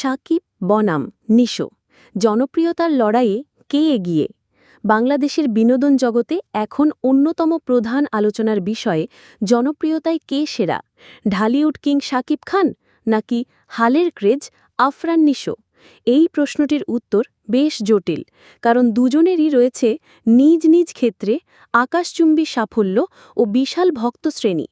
সাকিব, বনাম, নিশো। জনপ্রিয়তার লড়াইয়ে কে এগিয়ে? বাংলাদেশের বিনোদন জগতে এখন অন্যতম প্রধান আলোচনার বিষয়ে জনপ্রিয়তায় কে সেরা? ঢালিউড কিং শাকিব খান নাকি হালের ক্রেজ আফরান নিশো? এই প্রশ্নটির উত্তর বেশ জটিল, কারণ দুজনেরই রয়েছে নিজ নিজ ক্ষেত্রে আকাশচুম্বী সাফল্য ও বিশাল ভক্তশ্রেণী।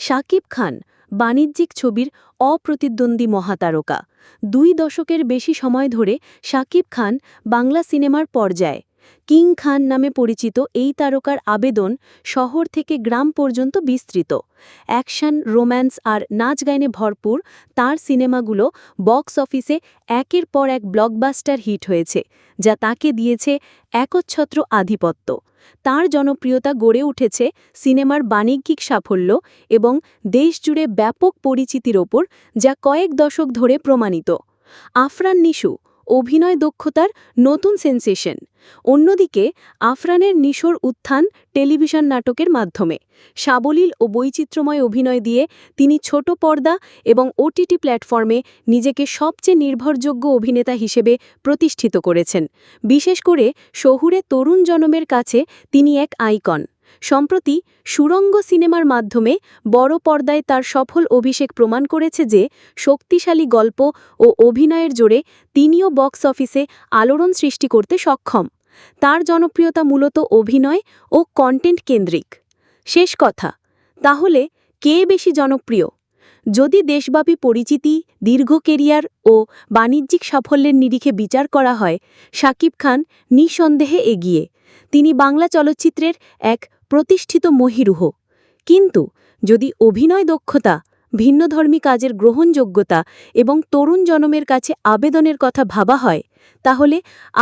শাকিব খান বাণিজ্যিক ছবির অপ্রতিদ্বন্দ্বী মহাতারকা। দুই দশকের বেশি সময় ধরে শাকিব খান বাংলা সিনেমার পর্যায়ে। কিং খান নামে পরিচিত এই তারকার আবেদন শহর থেকে গ্রাম পর্যন্ত বিস্তৃত। অ্যাকশন, রোম্যান্স আর নাচ গাইনে ভরপুর তার সিনেমাগুলো বক্স অফিসে একের পর এক ব্লকবাস্টার হিট হয়েছে, যা তাকে দিয়েছে একচ্ছত্র আধিপত্য। তার জনপ্রিয়তা গড়ে উঠেছে সিনেমার বাণিজ্যিক সাফল্য এবং দেশজুড়ে ব্যাপক পরিচিতির ওপর, যা কয়েক দশক ধরে প্রমাণিত। আফরান নিশু অভিনয় দক্ষতার নতুন সেন্সেশন। অন্যদিকে, আফরানের নিশোর উত্থান টেলিভিশন নাটকের মাধ্যমে। সাবলীল ও বৈচিত্র্যময় অভিনয় দিয়ে তিনি ছোট পর্দা এবং ওটিটি প্ল্যাটফর্মে নিজেকে সবচেয়ে নির্ভরযোগ্য অভিনেতা হিসেবে প্রতিষ্ঠিত করেছেন। বিশেষ করে শহুরে তরুণ জনমের কাছে তিনি এক আইকন। সম্প্রতি সুরঙ্গ সিনেমার মাধ্যমে বড় পর্দায় তার সফল অভিষেক প্রমাণ করেছে যে শক্তিশালী গল্প ও অভিনয়ের জোরে তিনিও বক্স অফিসে আলোড়ন সৃষ্টি করতে সক্ষম। তার জনপ্রিয়তা মূলত অভিনয় ও কন্টেন্ট কেন্দ্রিক। শেষ কথা, তাহলে কে বেশি জনপ্রিয়? যদি দেশব্যাপী পরিচিতি, দীর্ঘ কেরিয়ার ও বাণিজ্যিক সাফল্যের নিরিখে বিচার করা হয়, শাকিব খান নিঃসন্দেহে এগিয়ে। তিনি বাংলা চলচ্চিত্রের এক প্রতিষ্ঠিত মহিরুহ। কিন্তু যদি অভিনয় দক্ষতা, ভিন্নধর্মী কাজের গ্রহণযোগ্যতা এবং তরুণ জনমের কাছে আবেদনের কথা ভাবা হয়, তাহলে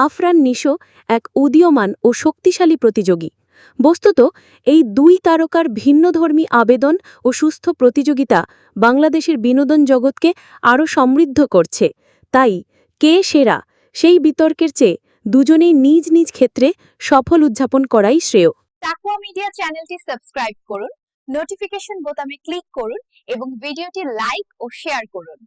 আফরান নিশো এক উদীয়মান ও শক্তিশালী প্রতিযোগী। বস্তুত, এই দুই তারকার ভিন্নধর্মী আবেদন ও সুস্থ প্রতিযোগিতা বাংলাদেশের বিনোদন জগৎকে আরও সমৃদ্ধ করছে। তাই কে সেরা, সেই বিতর্কের চেয়ে দুজনেই নিজ নিজ ক্ষেত্রে সফল উদযাপন করাই শ্রেয়। তাকুয়া মিডিয়া চ্যানেলটি সাবস্ক্রাইব করুন নোটিফিকেশন বোতামে ক্লিক করুন এবং ভিডিওটি লাইক ও শেয়ার করুন।